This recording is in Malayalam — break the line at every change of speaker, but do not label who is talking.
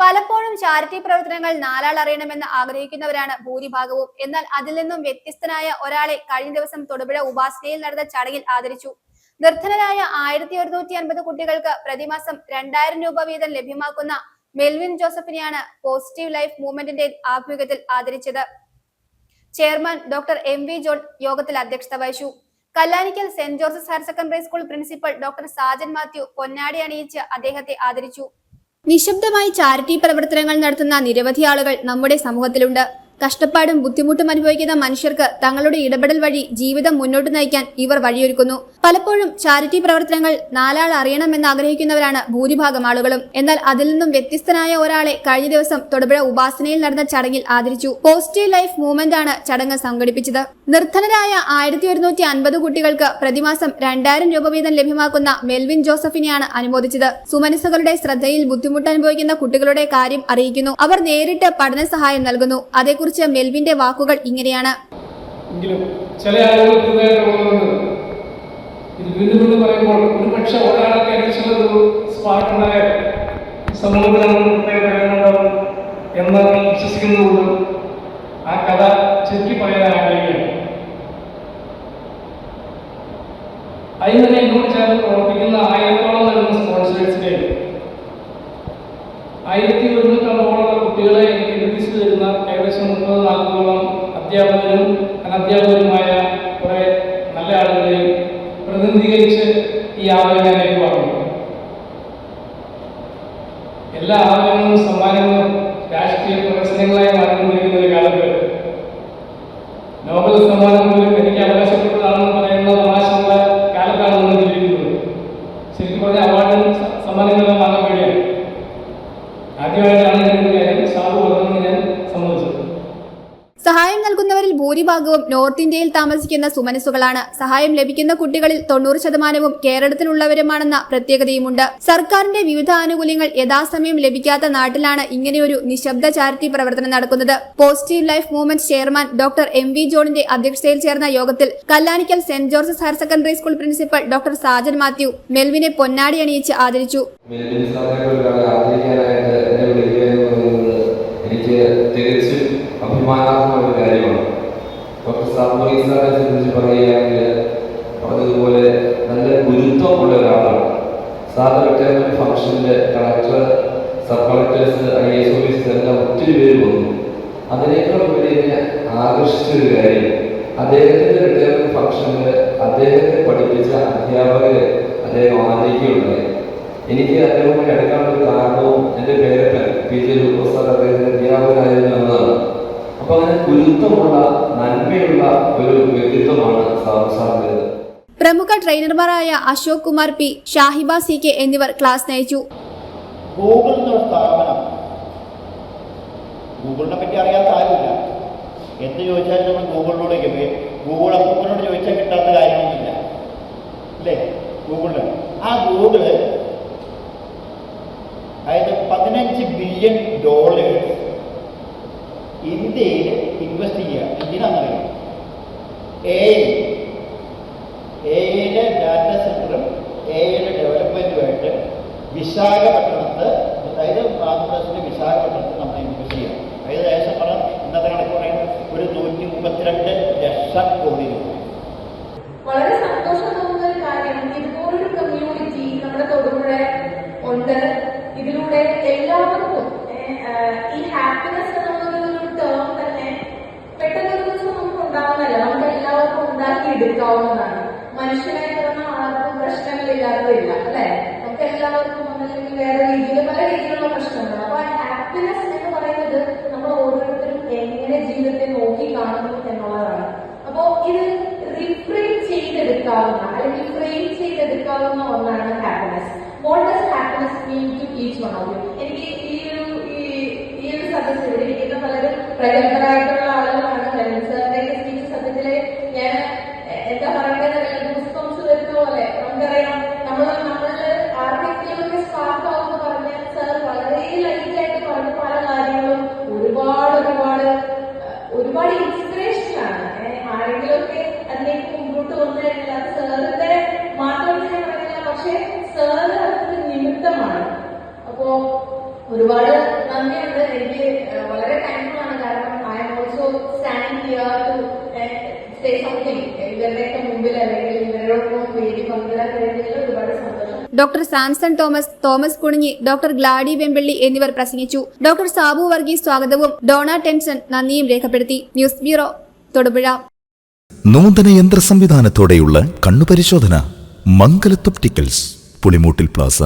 പലപ്പോഴും ചാരിറ്റി പ്രവർത്തനങ്ങൾ നാലാൾ അറിയണമെന്ന് ആഗ്രഹിക്കുന്നവരാണ് ഭൂരിഭാഗവും. എന്നാൽ അതിൽ നിന്നും വ്യത്യസ്തനായ ഒരാളെ കഴിഞ്ഞ ദിവസം തൊടുപുഴ ഉപാസനയിൽ നടന്ന ചടങ്ങിൽ ആദരിച്ചു. നിർധനരായ ആയിരത്തി ഒരുന്നൂറ്റി അൻപത് കുട്ടികൾക്ക് പ്രതിമാസം രണ്ടായിരം രൂപ വീതം ലഭ്യമാക്കുന്ന മെൽവിൻ ജോസഫിനെയാണ് പോസിറ്റീവ് ലൈഫ് മൂവ്മെന്റിന്റെ ആഭിമുഖ്യത്തിൽ ആദരിച്ചത്. Chairman doctor M V John യോഗത്തിൽ അധ്യക്ഷത വഹിച്ചു. Kallanikkal Saint Joseph higher secondary school principal doctor Sajan Mathew പൊന്നാടി അണിയിച്ച് അദ്ദേഹത്തെ ആദരിച്ചു. നിശബ്ദമായി ചാരിറ്റി പ്രവർത്തനങ്ങൾ നടത്തുന്ന നിരവധി ആളുകൾ നമ്മുടെ സമൂഹത്തിലുണ്ട്. കഷ്ടപ്പാടും ബുദ്ധിമുട്ടും അനുഭവിക്കുന്ന മനുഷ്യർക്ക് തങ്ങളുടെ ഇടപെടൽ വഴി ജീവിതം മുന്നോട്ട് നയിക്കാൻ ഇവർ വഴിയൊരുക്കുന്നു. പലപ്പോഴും ചാരിറ്റി പ്രവർത്തനങ്ങൾ നാലാൾ അറിയണമെന്ന് ആഗ്രഹിക്കുന്നവരാണ് ഭൂരിഭാഗം ആളുകളും. എന്നാൽ അതിൽ നിന്നും വ്യത്യസ്തനായ ഒരാളെ കഴിഞ്ഞ ദിവസം തൊടുപുഴ ഉപാസനയിൽ നടന്ന ചടങ്ങിൽ ആദരിച്ചു. പോസിറ്റീവ് ലൈഫ് മൂവ്മെന്റ് ആണ് ചടങ്ങ് സംഘടിപ്പിച്ചത്. നിർധനരായ ആയിരത്തി ഒരുന്നൂറ്റി അൻപത് കുട്ടികൾക്ക് പ്രതിമാസം രണ്ടായിരം രൂപ വീതം ലഭ്യമാക്കുന്ന മെൽവിൻ ജോസഫിനെയാണ് അനുമോദിച്ചത്. സുമനസുകളുടെ ശ്രദ്ധയിൽ ബുദ്ധിമുട്ട് അനുഭവിക്കുന്ന കുട്ടികളുടെ കാര്യം അറിയിക്കുന്നു. അവർ നേരിട്ട് പഠന സഹായം നൽകുന്നു. അതേക്കുറിച്ച് മെൽവിന്റെ വാക്കുകൾ ഇങ്ങനെയാണ്.
ചില ആളുകൾ പുതുതായിട്ട് പോകുന്നത് ഇത് വീണ്ടും വീണ്ടും പറയുമ്പോൾ ഒരാളൊക്കെ ഒരു ഉണ്ടായാൽ സമൂഹത്തിൽ നമുക്ക് പ്രത്യേക കാര്യങ്ങളുണ്ടാവും എന്ന് വിശ്വസിക്കുന്നതുകൊണ്ട് ആ കഥ ചുരുക്കി പറയാൻ ആഗ്രഹിക്കുകയാണ്. അതിന് തന്നെ എന്നോട് ചേർന്ന് പ്രവർത്തിക്കുന്ന ആയിരത്തോളം വരുന്ന സ്പോൺസേഴ്സിനെ ആയിരത്തി ഒരുന്നൂറ്റമ്പതോളം ഏകദേശം മുപ്പത് നാൽപ്പതോളം അധ്യാപകരും അനധ്യാപകരുമായ കുറെ നല്ല ആളുകളെ പ്രതിനിധീകരിച്ച് ഈ ആവരണങ്ങളിലേക്ക് പറഞ്ഞു എല്ലാ ആവരണങ്ങളും സമ്മാനങ്ങളും രാഷ്ട്രീയ പ്രവർത്തനങ്ങളായി മാറിക്കൊണ്ടിരിക്കുന്ന ഒരു കാലത്ത് നോബൽ സമ്മാനം
സഹായം ഭൂരിഭാഗവും നോർത്ത് ഇന്ത്യയിൽ താമസിക്കുന്ന സുമനസുകളാണ്. സഹായം ലഭിക്കുന്ന കുട്ടികളിൽ തൊണ്ണൂറ് ശതമാനവും കേരളത്തിലുള്ളവരുമാണെന്ന പ്രത്യേകതയുമുണ്ട്. സർക്കാരിന്റെ വിവിധ ആനുകൂല്യങ്ങൾ യഥാസമയം ലഭിക്കാത്ത നാട്ടിലാണ് ഇങ്ങനെയൊരു നിശബ്ദ ചാരിറ്റി പ്രവർത്തനം നടക്കുന്നത്. Positive life movement chairman doctor M V ജോണിന്റെ അധ്യക്ഷതയിൽ ചേർന്ന യോഗത്തിൽ Kallanikkal Saint George's higher secondary school principal doctor Sajan Mathew മെൽവിനെ പൊന്നാടി അണിയിച്ച് ആദരിച്ചു.
എനിക്ക് തികച്ചും അഭിമാനാർഹമായ ഒരു കാര്യമാണ്. ഡോക്ടർ സാബുറി സാറെ സംബന്ധിച്ച് പറയുകയാണെങ്കിൽ പറഞ്ഞതുപോലെ നല്ല ഗുരുത്വമുള്ള ഒരാളാണ്. സാറിന്റെ റിട്ടയർമെന്റ് ഫംഗ്ഷനിൽ collector sub collectors I S officers എല്ലാം ഒത്തിരി പേര് വന്നു. അതിനേക്കാൾ വലിയ ആകർഷിച്ചൊരു ആകർഷിച്ച കാര്യം അദ്ദേഹത്തിന്റെ റിട്ടയർമെന്റ് ഫംഗ്ഷനിൽ അദ്ദേഹത്തെ പഠിപ്പിച്ച അധ്യാപകരെ അദ്ദേഹം ആദരിക്കുകയുണ്ടായി. എനിക്ക് അദ്ദേഹവുമായി അടുക്കാനുള്ള കാരണവും എന്റെ പേരപ്പൻ പി ജെ ലൂക്കോസ് അദ്ദേഹത്തിന്റെ അധ്യാപകനായിരുന്നു എന്നതാണ്. അപ്പൊ അങ്ങനെ ഗുരുത്വമുള്ള നന്മയുള്ള ഒരു വ്യക്തിത്വമാണ്
പ്രമുഖ ട്രെയിനർമാരായ Ashok Kumar P Shahiba C K എന്നിവർ ക്ലാസ് നയിച്ചു.
ഗൂഗിൾ സ്ഥാപനം. ഗൂഗിളിനെ പറ്റി അറിയാത്ത ആരുമില്ല എന്ത് ചോദിച്ചാലും നമ്മൾ ഗൂഗിളിനോട് ഗൂഗിൾ അപ്പൂപ്പനോട് ചോദിച്ചാൽ കിട്ടാത്ത കാര്യമൊന്നുമില്ല അല്ലേ ഗൂഗിളിന്. ആ ഗൂഗിൾ അതായത് പതിനഞ്ച് ബില്യൺ ഡോളേഴ്സ് ഇന്ത്യയിൽ ഇൻവെസ്റ്റ് ചെയ്യുക. എന്തിനാണെന്നറിയാം എ എയുടെ ഡാറ്റ സെന്ററും എയുടെ വിശാഖപട്ടണത്ത് അതായത് ആന്ധ്രാപ്രദേശിന്റെ വിശാഖപട്ടണത്ത് നമ്മൾ ഇൻവെസ്റ്റ് ചെയ്യാം അതായത് ഏകദേശം പറഞ്ഞാൽ ഇന്നത്തെ കണക്ക് പറയുന്നത് ഒരു നൂറ്റി മുപ്പത്തിരണ്ട് ലക്ഷം കോടി രൂപ
വളരെ സന്തോഷം തോന്നുന്ന ഒരു കാര്യം ഇതുപോലൊരു കമ്മ്യൂണിറ്റി നമ്മുടെ തൊടുപുഴ ഉണ്ട് ഇതിലൂടെ എല്ലാവർക്കും ഏഹ്, ആഹ്, ഈ ഹാപ്പിനെസ് എന്നുള്ളൊരു ടേം തന്നെ പെട്ടെന്ന് ഒരു ദിവസം നമുക്ക് ഉണ്ടാവുന്നല്ല നമുക്ക് എല്ലാവർക്കും ഉണ്ടാക്കി എടുക്കാവുന്നതാണ്. മനുഷ്യനായി ആർക്കും പ്രശ്നങ്ങളില്ലാത്തില്ല അല്ലെ? നമുക്ക് എല്ലാവർക്കും ഒന്നല്ലെങ്കിൽ വേറെ രീതിയിൽ പല രീതിയിലുള്ള പ്രശ്നങ്ങൾ അപ്പൊ ഹാപ്പിനെസ് എന്ന് പറയുന്നത് നമ്മൾ ഓരോരുത്തരും എങ്ങനെ ജീവിതത്തെ നോക്കി കാണുന്നു എന്നുള്ളതാണ്. അപ്പോ ഇത് റിഫ്രെയിം ചെയ്തെടുക്കാവുന്ന അല്ലെങ്കിൽ ഫ്രെയിം ചെയ്തെടുക്കാവുന്ന ഒന്നാണ് happiness what does happiness mean to each one of you എനിക്ക് ഈ ഒരു ഈ- ഒരു സദസ്സിൽ ഇരിക്കുന്ന പലരും പ്രഗത്ഭരായിട്ടുള്ള അപ്പോ ഒരുപാട് നന്ദിയുണ്ട്. എനിക്ക് വളരെ താങ്ക്ഫുൾ ആണ്. കാരണം I'm also standing here to say something ഇവരുടെയൊക്കെ മുമ്പിൽ അല്ലെങ്കിൽ ഇവരോടൊപ്പം വേദി പങ്കിടാൻ കഴിഞ്ഞതിൽ ഒരുപാട് സന്തോഷം.
Doctor Samson Thomas Thomas Kuninji doctor Glady Vempally എന്നിവർ പ്രസംഗിച്ചു. ഡോക്ടർ സാബു വർഗീസ് സ്വാഗതവും ഡോണ ടെൻസൺ നന്ദിയും രേഖപ്പെടുത്തി. News bureau Thodupuzha.
നൂതന യന്ത്ര സംവിധാനത്തോടെയുള്ള കണ്ണുപരിശോധന മംഗലത്തൊപ്റ്റിക്കൽസ് പുളിമൂട്ടിൽ പ്ലാസ